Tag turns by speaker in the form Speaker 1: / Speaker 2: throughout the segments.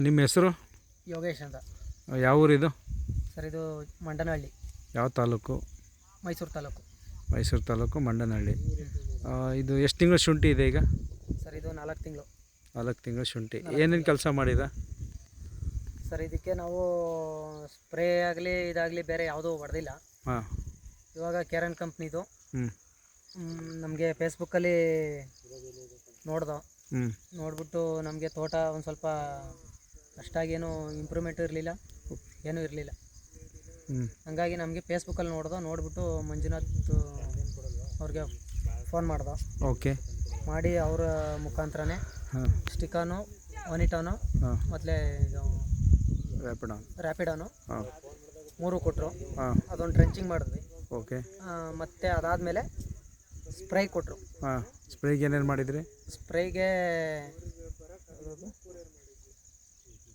Speaker 1: ನಿಮ್ಮ ಹೆಸರು?
Speaker 2: ಯೋಗೇಶ್ ಅಂತ.
Speaker 1: ಯಾವ ಊರಿದು?
Speaker 2: ಸರ್ ಇದು ಮಂಡನಹಳ್ಳಿ.
Speaker 1: ಯಾವ ತಾಲೂಕು?
Speaker 2: ಮೈಸೂರು ತಾಲೂಕು.
Speaker 1: ಮೈಸೂರು ತಾಲೂಕು ಮಂಡನಹಳ್ಳಿ. ಇದು ಎಷ್ಟು ತಿಂಗಳು ಶುಂಠಿ ಇದೆ ಈಗ?
Speaker 2: ಸರ್ ಇದು ನಾಲ್ಕು ತಿಂಗಳು.
Speaker 1: ನಾಲ್ಕು ತಿಂಗಳು ಶುಂಠಿ. ಏನೇನು ಕೆಲಸ ಮಾಡಿದ?
Speaker 2: ಸರ್ ಇದಕ್ಕೆ ನಾವು ಸ್ಪ್ರೇ ಆಗಲಿ ಇದಾಗಲಿ ಬೇರೆ ಯಾವುದೂ ಹೊಡೆದಿಲ್ಲ.
Speaker 1: ಹಾಂ.
Speaker 2: ಇವಾಗ ಕೇರನ್ ಕಂಪ್ನಿದು.
Speaker 1: ಹ್ಞೂ
Speaker 2: ನಮಗೆ ಫೇಸ್ಬುಕ್ಕಲ್ಲಿ ನೋಡ್ದೋ. ನೋಡ್ಬಿಟ್ಟು ನಮಗೆ ತೋಟ ಒಂದು ಸ್ವಲ್ಪ ಅಷ್ಟಾಗೇನು ಇಂಪ್ರೂವ್ಮೆಂಟ್ ಇರಲಿಲ್ಲ ಏನೂ ಇರಲಿಲ್ಲ.
Speaker 1: ಹ್ಞೂ
Speaker 2: ಹಂಗಾಗಿ ನಮಗೆ ಫೇಸ್ಬುಕ್ಕಲ್ಲಿ ನೋಡ್ದೆ ನೋಡಿಬಿಟ್ಟು ಮಂಜುನಾಥ್ ಅವ್ರಿಗೆ ಫೋನ್ ಮಾಡ್ದೆ.
Speaker 1: ಓಕೆ
Speaker 2: ಮಾಡಿ ಅವರ ಮುಖಾಂತರನೇ ಸ್ಟಿಕಾನು ಒನಿಟಾನು ಮತ್ತು ಇದು
Speaker 1: ರ್ಯಾಪಿಡ್
Speaker 2: ರ್ಯಾಪಿಡಾನು
Speaker 1: ಹಾಂ.
Speaker 2: ಮೂರು ಕೊಟ್ಟರು
Speaker 1: ಹಾಂ.
Speaker 2: ಅದೊಂದು ಟ್ರೆಂಚಿಂಗ್ ಮಾಡಿದ್ವಿ.
Speaker 1: ಓಕೆ
Speaker 2: ಮತ್ತೆ ಅದಾದಮೇಲೆ ಸ್ಪ್ರೈ ಕೊಟ್ಟರು
Speaker 1: ಹಾಂ ಸ್ಪ್ರೇಗೆ ಏನೇನು ಮಾಡಿದ್ರಿ?
Speaker 2: ಸ್ಪ್ರೈಗೆ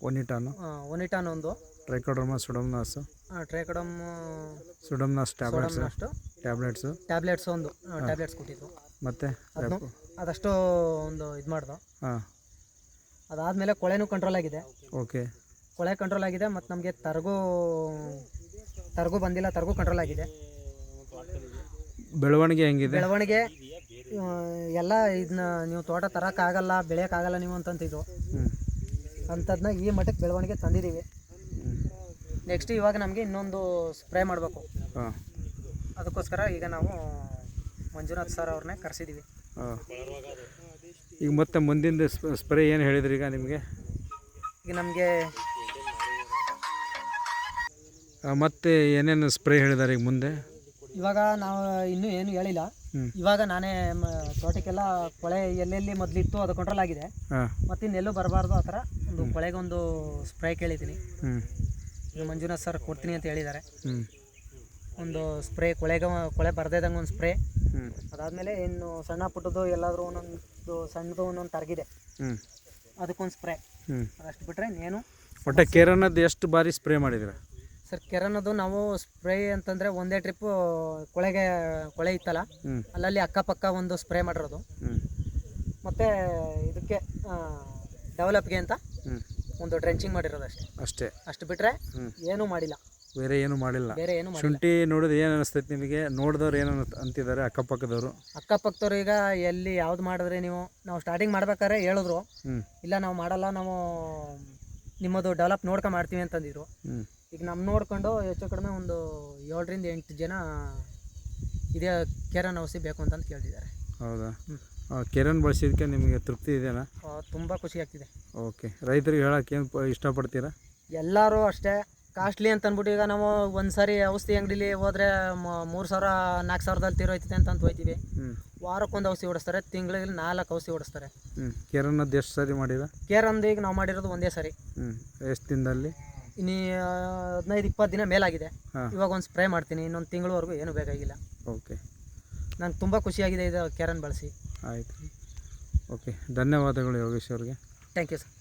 Speaker 1: ಒನಿಟಾನು
Speaker 2: ಒನಿಟಾನ್ ಒಂದು.
Speaker 1: Trichoderma pseudomonas
Speaker 2: trichoderma
Speaker 1: pseudomonas tablets
Speaker 2: ಅಷ್ಟು
Speaker 1: ಟ್ಯಾಬ್ಲೆಟ್ಸು
Speaker 2: ಟ್ಯಾಬ್ಲೆಟ್ಸ್ ಒಂದು. ಟ್ಯಾಬ್ಲೆಟ್ಸ್ ಕೊಟ್ಟಿದ್ರು.
Speaker 1: ಮತ್ತೆ
Speaker 2: ಅದಷ್ಟು ಒಂದು ಇದು ಮಾಡ್ದು.
Speaker 1: ಹಾಂ.
Speaker 2: ಅದಾದಮೇಲೆ ಕೊಳೆನೂ ಕಂಟ್ರೋಲ್ ಆಗಿದೆ.
Speaker 1: ಓಕೆ.
Speaker 2: ಕೊಳೆ ಕಂಟ್ರೋಲ್ ಆಗಿದೆ ಮತ್ತು ನಮಗೆ ತರಗು ತರಗು ಬಂದಿಲ್ಲ ತರಗು ಕಂಟ್ರೋಲ್ ಆಗಿದೆ.
Speaker 1: ಬೆಳವಣಿಗೆ ಹೆಂಗಿದೆ?
Speaker 2: ಬೆಳವಣಿಗೆ ಆ, ಎಲ್ಲ ಇದನ್ನ ನೀವು ತೋಟ ತರೋಕ್ಕಾಗಲ್ಲ ಬೆಳೆಯೋಕ್ಕಾಗಲ್ಲ ನೀವು ಅಂತಂತಿದ್ರು
Speaker 1: ಹ್ಞೂ
Speaker 2: ಅಂಥದ್ದನ್ನ ಈ ಮಟ್ಟಕ್ಕೆ ಬೆಳವಣಿಗೆ ತಂದಿದ್ದೀವಿ ನೆಕ್ಸ್ಟ್ ಇವಾಗ ನಮಗೆ ಇನ್ನೊಂದು ಸ್ಪ್ರೇ ಮಾಡಬೇಕು.
Speaker 1: ಹಾಂ.
Speaker 2: ಅದಕ್ಕೋಸ್ಕರ ಈಗ ನಾವು ಮಂಜುನಾಥ್ ಸರ್ ಅವ್ರನ್ನೇ ಕರೆಸಿದ್ದೀವಿ
Speaker 1: ಹಾಂ. ಈಗ ಮತ್ತೆ ಮುಂದಿನ ಸ್ಪ್ರೇ ಏನು ಹೇಳಿದ್ರಿ ಈಗ ನಿಮಗೆ?
Speaker 2: ಈಗ ನಮಗೆ
Speaker 1: ಮತ್ತೆ ಏನೇನು ಸ್ಪ್ರೇ ಹೇಳಿದ್ದಾರೆ ಈಗ ಮುಂದೆ?
Speaker 2: ಇವಾಗ ನಾವು ಇನ್ನೂ ಏನು ಹೇಳಿಲ್ಲ. ಇವಾಗ ನಾನೇ ಮ- ತೋಟಕ್ಕೆಲ್ಲ ಕೊಳೆ ಎಲ್ಲೆಲ್ಲಿ ಮೊದ್ಲಿತ್ತು ಅದು ಕಂಟ್ರೋಲ್ ಆಗಿದೆ.
Speaker 1: ಹಾಂ.
Speaker 2: ಮತ್ತು ಇನ್ನೆಲ್ಲೂ ಬರಬಾರ್ದು ಆ ಥರ ಒಂದು ಕೊಳೆಗೊಂದು ಸ್ಪ್ರೇ ಕೇಳಿದ್ದೀನಿ.
Speaker 1: ಹ್ಞೂ
Speaker 2: ಈಗ ಮಂಜುನಾಥ್ ಸರ್ ಕೊಡ್ತೀನಿ ಅಂತ ಹೇಳಿದ್ದಾರೆ.
Speaker 1: ಹ್ಞೂ
Speaker 2: ಒಂದು ಸ್ಪ್ರೇ ಕೊಳೆಗ ಕೊಳೆ ಬರ್ದೇದಂಗೆ ಒಂದು ಸ್ಪ್ರೇ
Speaker 1: ಹ್ಞೂ
Speaker 2: ಅದಾದಮೇಲೆ ಇನ್ನು ಸಣ್ಣ ಪುಟ್ಟದ್ದು ಎಲ್ಲಾದರೂ ಒಂದೊಂದು ಸಣ್ಣದು ಒಂದೊಂದು ತರಗಿದೆ.
Speaker 1: ಹ್ಞೂ
Speaker 2: ಅದಕ್ಕೊಂದು ಸ್ಪ್ರೇ
Speaker 1: ಹ್ಞೂ
Speaker 2: ಅದಷ್ಟು ಬಿಟ್ಟರೆ ಇನ್ನೇನು.
Speaker 1: ಒಟ್ಟೆ ಕೇರನದ್ದು ಎಷ್ಟು ಬಾರಿ ಸ್ಪ್ರೇ ಮಾಡಿದ್ರ
Speaker 2: ಸರ್ ಕೆರನದು ನಾವು ಸ್ಪ್ರೇ ಅಂತಂದ್ರೆ ಒಂದೇ ಟ್ರಿಪ್ ಕೊಳೆಗೆ ಕೊಳೆ ಇತ್ತಲ್ಲ ಅಲ್ಲಲ್ಲಿ ಅಕ್ಕಪಕ್ಕ ಒಂದು ಸ್ಪ್ರೇ ಮಾಡಿರೋದು.
Speaker 1: ಮತ್ತೆ
Speaker 2: ಮತ್ತು ಇದಕ್ಕೆ ಡೆವಲಪ್ಗೆ ಅಂತ ಒಂದು ಡ್ರೆಂಚಿಂಗ್ ಮಾಡಿರೋದು ಅಷ್ಟೇ.
Speaker 1: ಅಷ್ಟೇ.
Speaker 2: ಅಷ್ಟು ಬಿಟ್ಟರೆ
Speaker 1: ಹ್ಞೂ
Speaker 2: ಏನೂ ಮಾಡಿಲ್ಲ.
Speaker 1: ಬೇರೆ ಏನು ಮಾಡಿಲ್ಲ.
Speaker 2: ಬೇರೆ ಏನು
Speaker 1: ಶುಂಠಿ ನೋಡಿದ್ರೆ ಏನು ಅನಿಸ್ತೈತೆ ನಿಮಗೆ? ನೋಡಿದವ್ರು ಏನು ಅಂತಿದ್ದಾರೆ ಅಕ್ಕಪಕ್ಕದವರು?
Speaker 2: ಅಕ್ಕಪಕ್ಕದವ್ರು ಈಗ ಎಲ್ಲಿ ಯಾವ್ದು ಮಾಡಿದ್ರೆ ನೀವು ನಾವು ಸ್ಟಾರ್ಟಿಂಗ್ ಮಾಡ್ಬೇಕಾದ್ರೆ ಹೇಳಿದ್ರು. ಇಲ್ಲ ನಾವು ಮಾಡಲ್ಲ ನಾವು ನಿಮ್ಮದು ಡೆವಲಪ್ ನೋಡ್ಕೊಂಡು ಮಾಡ್ತೀವಿ ಅಂತಂದಿದ್ರು
Speaker 1: ಹ್ಞೂ
Speaker 2: ಈಗ ನಮ್ಮ ನೋಡ್ಕೊಂಡು ಹೆಚ್ಚು ಕಡಿಮೆ ಒಂದು ಏಳರಿಂದ ಎಂಟು ಜನ ಇದೇ ಕೇರನ್ ಔಷಧಿ ಬೇಕು ಅಂತಂದು ಕೇಳ್ತಿದ್ದಾರೆ.
Speaker 1: ಹೌದಾ? ಕೆರನ್ ಬಳಸಿದ್ದಕ್ಕೆ ನಿಮಗೆ ತೃಪ್ತಿ ಇದೆಯಾ
Speaker 2: ತುಂಬ ಖುಷಿ ಆಗ್ತಿದೆ.
Speaker 1: ಓಕೆ. ರೈತರಿಗೆ ಹೇಳಕ್ಕೆ ಏನು ಇಷ್ಟಪಡ್ತೀರಾ?
Speaker 2: ಎಲ್ಲರೂ ಅಷ್ಟೇ. ಕಾಸ್ಟ್ಲಿ ಅಂತ ಅಂದ್ಬಿಟ್ಟು ಈಗ ನಾವು ಒಂದು ಸಾರಿ ಔಷಧಿ ಅಂಗಡಿಲಿ ಹೋದರೆ ಮೂರು ಸಾವಿರ ನಾಲ್ಕು ಸಾವಿರದಲ್ಲಿ ತೀರೋಯ್ತದೆ ಅಂತ ಅಂತ ಹೋಯ್ತೀವಿ. ವಾರಕ್ಕೊಂದು ಔಷಧಿ ಓಡಿಸ್ತಾರೆ ತಿಂಗಳಿಗೆ ನಾಲ್ಕು ಔಷಧಿ ಓಡಿಸ್ತಾರೆ
Speaker 1: ಹ್ಞೂ ಕೆರನ್ನದ್ದು ಎಷ್ಟು ಸರಿ ಮಾಡಿದ?
Speaker 2: ಕೇರಂದು ಈಗ ನಾವು ಮಾಡಿರೋದು ಒಂದೇ ಸಾರಿ.
Speaker 1: ಎಷ್ಟು ದಿನದಲ್ಲಿ
Speaker 2: ಇನ್ನು ಹದಿನೈದು ಇಪ್ಪತ್ತು ದಿನ ಮೇಲಾಗಿದೆ. ಇವಾಗ ಒಂದು ಸ್ಪ್ರೇ ಮಾಡ್ತೀನಿ ಇನ್ನೊಂದು ತಿಂಗಳವರೆಗೂ ಏನು ಬೇಕಾಗಿಲ್ಲ.
Speaker 1: ಓಕೆ
Speaker 2: ನಂಗೆ ತುಂಬ ಖುಷಿಯಾಗಿದೆ ಇದು ಕ್ಯಾರನ್ ಬಳಸಿ.
Speaker 1: ಆಯಿತು. ಓಕೆ ಧನ್ಯವಾದಗಳು ಯೋಗೇಶ್ ಅವ್ರಿಗೆ.
Speaker 2: Thank you sir